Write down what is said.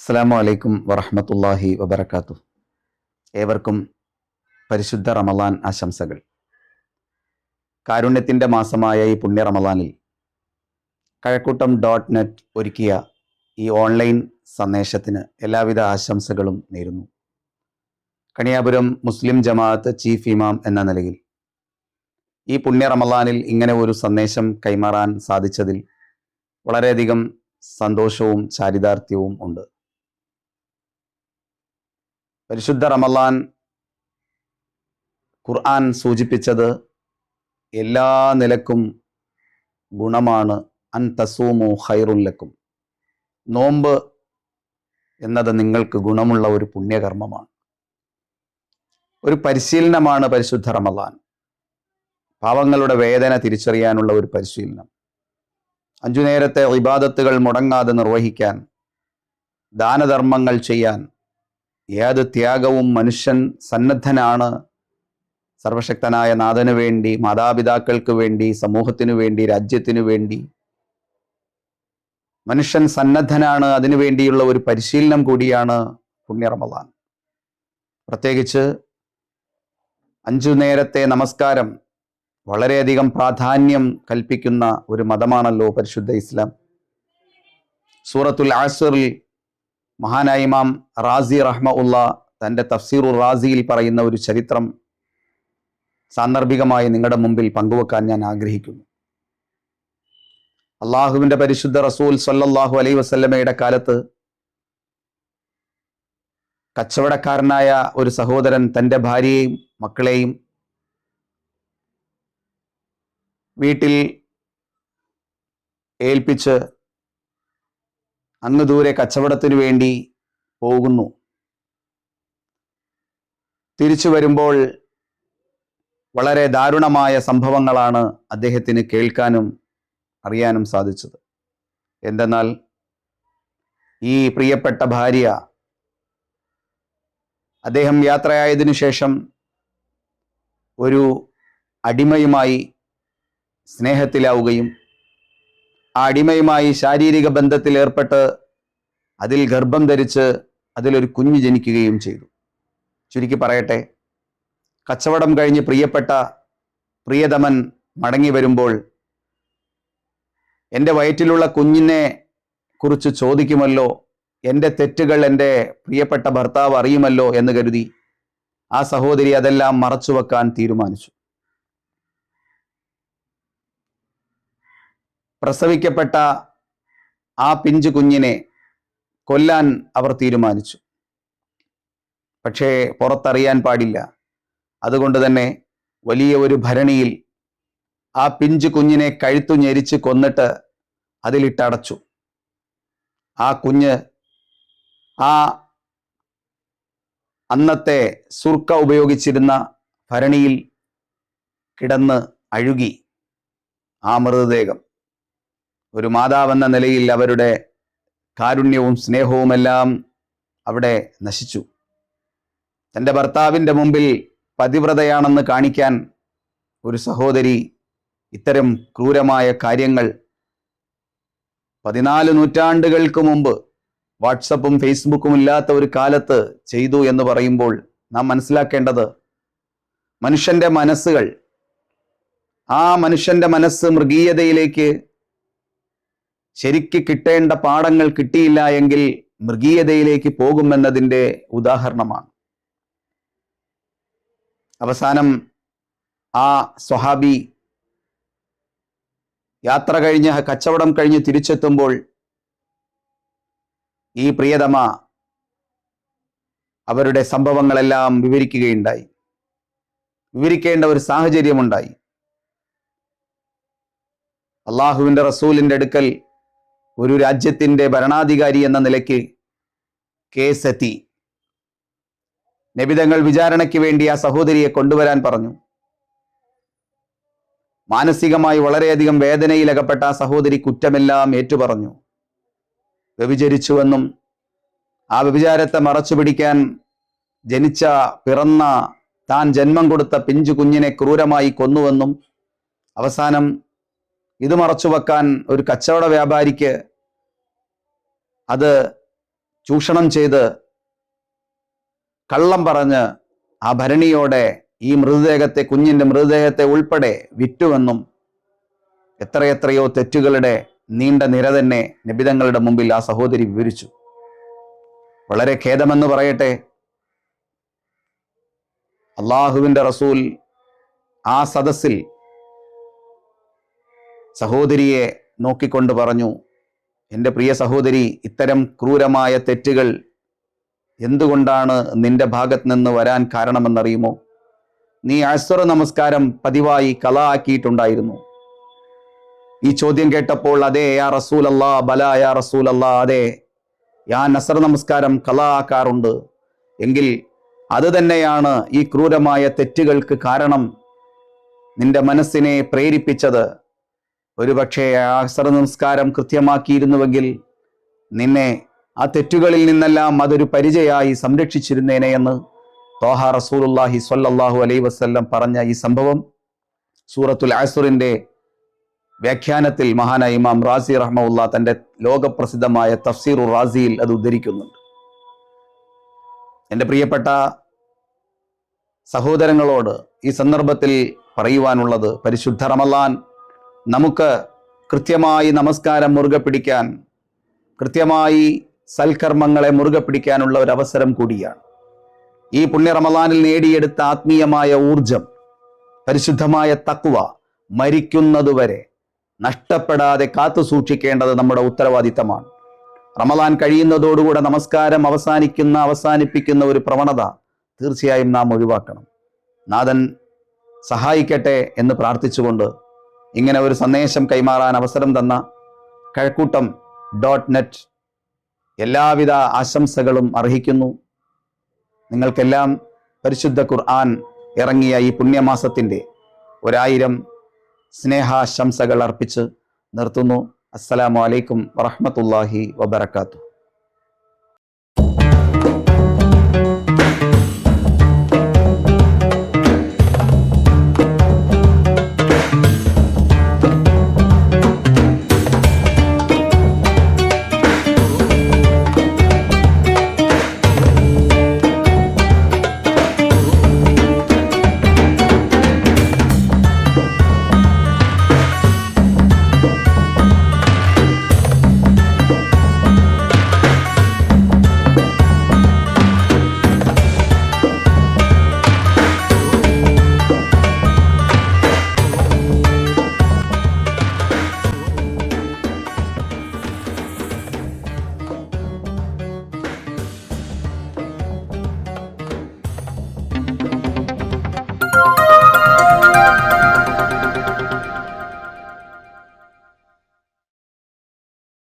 അസ്സാം വലൈക്കും വറഹമത്തല്ലാഹി വബർക്കാത്തു ഏവർക്കും പരിശുദ്ധ റമലാൻ ആശംസകൾ. കാരുണ്യത്തിന്റെ മാസമായ ഈ പുണ്യ റമലാനിൽ കഴക്കൂട്ടം ഡോട്ട് നെറ്റ് ഒരുക്കിയ ഈ ഓൺലൈൻ സന്ദേശത്തിന് എല്ലാവിധ ആശംസകളും നേരുന്നു. കണിയാപുരം മുസ്ലിം ജമാഅത്ത് ചീഫ് ഇമാം എന്ന നിലയിൽ ഈ പുണ്യ റമലാനിൽ ഇങ്ങനെ ഒരു സന്ദേശം കൈമാറാൻ സാധിച്ചതിൽ വളരെയധികം സന്തോഷവും ചാരിതാർത്ഥ്യവും ഉണ്ട്. പരിശുദ്ധ റമലാൻ ഖുർആൻ സൂചിപ്പിച്ചത് എല്ലാ നിലക്കും ഗുണമാണ്. അൻ തസൂമു ഹൈറുല്ലക്കും നോമ്പ് എന്നത് നിങ്ങൾക്ക് ഗുണമുള്ള ഒരു പുണ്യകർമ്മമാണ്. ഒരു പരിശീലനമാണ് പരിശുദ്ധ റമലാൻ പാവങ്ങളുടെ വേദന തിരിച്ചറിയാനുള്ള ഒരു പരിശീലനം. അഞ്ചു നേരത്തെ ഇബാദത്തുകൾ മുടങ്ങാതെ നിർവഹിക്കാൻ ദാനധർമ്മങ്ങൾ ചെയ്യാൻ ഏത് ത്യാഗവും മനുഷ്യൻ സന്നദ്ധനാണ്. സർവശക്തനായ നാഥനു വേണ്ടി മാതാപിതാക്കൾക്ക് വേണ്ടി സമൂഹത്തിനു വേണ്ടി രാജ്യത്തിനു വേണ്ടി. മനുഷ്യൻ സന്നദ്ധനാണ് അതിനു വേണ്ടിയുള്ള ഒരു പരിശീലനം കൂടിയാണ് പുണ്യ പ്രത്യേകിച്ച് അഞ്ചു നേരത്തെ നമസ്കാരം വളരെയധികം പ്രാധാന്യം കൽപ്പിക്കുന്ന ഒരു മതമാണല്ലോ പരിശുദ്ധ ഇസ്ലാം. സൂറത്തുൽ ആസറിൽ മഹാനായ ഇമാം റാസി റഹ്മ ഉള്ള തന്റെ തഫ്സീറു റാസിയിൽ പറയുന്ന ഒരു ചരിത്രം സാന്ദർഭികമായി നിങ്ങളുടെ മുമ്പിൽ പങ്കുവെക്കാൻ ഞാൻ ആഗ്രഹിക്കുന്നു. അള്ളാഹുവിന്റെ പരിശുദ്ധ റസൂൽ സല്ലല്ലാഹു അലൈ വസല്ലമയുടെ കാലത്ത് കച്ചവടക്കാരനായ ഒരു സഹോദരൻ തന്റെ ഭാര്യയെയും മക്കളെയും വീട്ടിൽ ഏൽപ്പിച്ച് അങ്ങ് ദൂരെ കച്ചവടത്തിനു വേണ്ടി പോകുന്നു. തിരിച്ചു വരുമ്പോൾ വളരെ ദാരുണമായ സംഭവങ്ങളാണ് അദ്ദേഹത്തിന് കേൾക്കാനും അറിയാനും സാധിച്ചത്. എന്തെന്നാൽ ഈ പ്രിയപ്പെട്ട ഭാര്യ അദ്ദേഹം യാത്രയായതിനു ശേഷം ഒരു അടിമയുമായി സ്നേഹത്തിലാവുകയും ആ അടിമയുമായി ശാരീരിക ബന്ധത്തിൽ ഏർപ്പെട്ട് അതിൽ ഗർഭം ധരിച്ച് അതിലൊരു കുഞ്ഞ് ജനിക്കുകയും ചെയ്തു. ചുരുക്കി പറയട്ടെ കച്ചവടം കഴിഞ്ഞ് പ്രിയപ്പെട്ട പ്രിയതമൻ മടങ്ങി വരുമ്പോൾ എന്റെ വയറ്റിലുള്ള കുഞ്ഞിനെ കുറിച്ച് ചോദിക്കുമല്ലോ എന്റെ തെറ്റുകൾ എന്റെ പ്രിയപ്പെട്ട ഭർത്താവ് അറിയുമല്ലോ എന്ന് കരുതി ആ സഹോദരി അതെല്ലാം മറച്ചു വെക്കാൻ തീരുമാനിച്ചു. പ്രസവിക്കപ്പെട്ട ആ പിഞ്ചു കുഞ്ഞിനെ കൊല്ലാൻ അവർ തീരുമാനിച്ചു. പക്ഷേ പുറത്തറിയാൻ പാടില്ല. അതുകൊണ്ട് തന്നെ വലിയ ഒരു ഭരണിയിൽ ആ പിഞ്ചു കുഞ്ഞിനെ കഴുത്തു ഞെരിച്ച് കൊന്നിട്ട് അതിലിട്ടടച്ചു ആ കുഞ്ഞ് ആ അന്നത്തെ സുർക്ക ഉപയോഗിച്ചിരുന്ന ഭരണിയിൽ കിടന്ന് അഴുകി ആ മൃതദേഹം. ഒരു മാതാവെന്ന നിലയിൽ അവരുടെ കാരുണ്യവും സ്നേഹവുമെല്ലാം അവിടെ നശിച്ചു. തന്റെ ഭർത്താവിന്റെ മുമ്പിൽ പതിവ്രതയാണെന്ന് കാണിക്കാൻ ഒരു സഹോദരി ഇത്തരം ക്രൂരമായ കാര്യങ്ങൾ പതിനാല് നൂറ്റാണ്ടുകൾക്ക് മുമ്പ് വാട്സപ്പും ഫേസ്ബുക്കും ഇല്ലാത്ത ഒരു കാലത്ത് ചെയ്തു എന്ന് പറയുമ്പോൾ നാം മനസ്സിലാക്കേണ്ടത് മനുഷ്യന്റെ മനസ്സുകൾ ആ മനുഷ്യന്റെ മനസ്സ് മൃഗീയതയിലേക്ക് ശരിക്ക് കിട്ടേണ്ട പാഠങ്ങൾ കിട്ടിയില്ല എങ്കിൽ മൃഗീയതയിലേക്ക് പോകുമെന്നതിന്റെ ഉദാഹരണമാണ്. അവസാനം ആ സ്വഹാബി യാത്ര കഴിഞ്ഞ് കച്ചവടം കഴിഞ്ഞ് തിരിച്ചെത്തുമ്പോൾ ഈ പ്രിയതമ അവരുടെ സംഭവങ്ങളെല്ലാം വിവരിക്കുകയുണ്ടായി. വിവരിക്കേണ്ട ഒരു സാഹചര്യമുണ്ടായി. അള്ളാഹുവിന്റെ റസൂലിന്റെ അടുക്കൽ ഒരു രാജ്യത്തിന്റെ ഭരണാധികാരി എന്ന നിലയ്ക്ക് കേസെത്തി. നബിതങ്ങൾ വിചാരണയ്ക്ക് വേണ്ടി ആ സഹോദരിയെ കൊണ്ടുവരാൻ പറഞ്ഞു. മാനസികമായി വളരെയധികം വേദനയിലകപ്പെട്ട ആ സഹോദരി കുറ്റമെല്ലാം ഏറ്റുപറഞ്ഞു. വ്യഭിചരിച്ചുവെന്നും ആ വ്യഭിചാരത്തെ മറച്ചു പിടിക്കാൻ ജനിച്ച പിറന്ന താൻ ജന്മം കൊടുത്ത പിഞ്ചു കുഞ്ഞിനെ ക്രൂരമായി കൊന്നുവെന്നും അവസാനം ഇത് മറച്ചുവെക്കാൻ ഒരു കച്ചവട വ്യാപാരിക്ക് അത് ചൂഷണം ചെയ്ത് കള്ളം പറഞ്ഞ് ആ ഭരണിയോടെ ഈ മൃതദേഹത്തെ കുഞ്ഞിന്റെ മൃതദേഹത്തെ ഉൾപ്പെടെ വിറ്റുവെന്നും എത്രയെത്രയോ തെറ്റുകളുടെ നീണ്ട നിര തന്നെ നിബിതങ്ങളുടെ മുമ്പിൽ ആ സഹോദരി വിവരിച്ചു. വളരെ ഖേദമെന്ന് പറയട്ടെ. അള്ളാഹുവിന്റെ റസൂൽ ആ സദസ്സിൽ സഹോദരിയെ നോക്കിക്കൊണ്ട് പറഞ്ഞു എന്റെ പ്രിയ സഹോദരി ഇത്തരം ക്രൂരമായ തെറ്റുകൾ എന്തുകൊണ്ടാണ് നിന്റെ ഭാഗത്ത് നിന്ന് വരാൻ കാരണമെന്നറിയുമോ? നീ അശ്വര നമസ്കാരം പതിവായി കല ആക്കിയിട്ടുണ്ടായിരുന്നു ഈ ചോദ്യം കേട്ടപ്പോൾ അതെ യാ റസൂൽ അല്ലാ ബല യാ റസൂൽ അല്ലാ അതെ ഞാൻ നസർ നമസ്കാരം കല ആക്കാറുണ്ട് എങ്കിൽ അത് തന്നെയാണ് ഈ ക്രൂരമായ തെറ്റുകൾക്ക് കാരണം നിന്റെ മനസ്സിനെ പ്രേരിപ്പിച്ചത്. ഒരുപക്ഷെ ആ അസർ നമസ്കാരം കൃത്യമാക്കിയിരുന്നുവെങ്കിൽ നിന്നെ ആ തെറ്റുകളിൽ നിന്നെല്ലാം അതൊരു പരിചയമായി സംരക്ഷിച്ചിരുന്നേനെ എന്ന് തോഹ റസൂലുല്ലാഹി സ്വല്ലല്ലാഹു അലൈ വസ്ല്ലം പറഞ്ഞ ഈ സംഭവം സൂറത്തുൽ ആസുറിന്റെ വ്യാഖ്യാനത്തിൽ മഹാനായ ഇമാം റാസി റഹ്മുല്ല തന്റെ ലോകപ്രസിദ്ധമായ തഫ്സീറു റാസിയിൽ അത് ഉദ്ധരിക്കുന്നുണ്ട്. എന്റെ പ്രിയപ്പെട്ട സഹോദരങ്ങളോട് ഈ സന്ദർഭത്തിൽ പറയുവാനുള്ളത് പരിശുദ്ധ റമലാൻ നമുക്ക് കൃത്യമായി നമസ്കാരം മുറുകെ പിടിക്കാൻ കൃത്യമായി സൽക്കർമ്മങ്ങളെ മുറുകെ പിടിക്കാനുള്ള ഒരു അവസരം കൂടിയാണ്. ഈ പുണ്യ റമദാനിൽ നേടിയെടുത്ത ആത്മീയമായ ഊർജം പരിശുദ്ധമായ തക്കുവ മരിക്കുന്നതുവരെ നഷ്ടപ്പെടാതെ കാത്തു സൂക്ഷിക്കേണ്ടത് നമ്മുടെ ഉത്തരവാദിത്തമാണ്. റമദാൻ കഴിയുന്നതോടുകൂടെ നമസ്കാരം അവസാനിക്കുന്ന അവസാനിപ്പിക്കുന്ന ഒരു പ്രവണത തീർച്ചയായും നാം ഒഴിവാക്കണം. നാഥൻ സഹായിക്കട്ടെ എന്ന് പ്രാർത്ഥിച്ചുകൊണ്ട് ഇങ്ങനെ ഒരു സന്ദേശം കൈമാറാൻ അവസരം തന്ന കഴക്കൂട്ടം ഡോട്ട് നെറ്റ് എല്ലാവിധ ആശംസകളും അർഹിക്കുന്നു. നിങ്ങൾക്കെല്ലാം പരിശുദ്ധ ഖുർആൻ ഇറങ്ങിയ ഈ പുണ്യമാസത്തിന്റെ ഒരായിരം സ്നേഹാശംസകൾ അർപ്പിച്ച് നിർത്തുന്നു. അസ്സലാമു അലൈക്കും വറഹ്മത്തുള്ളാഹി വബറകാതുഹു.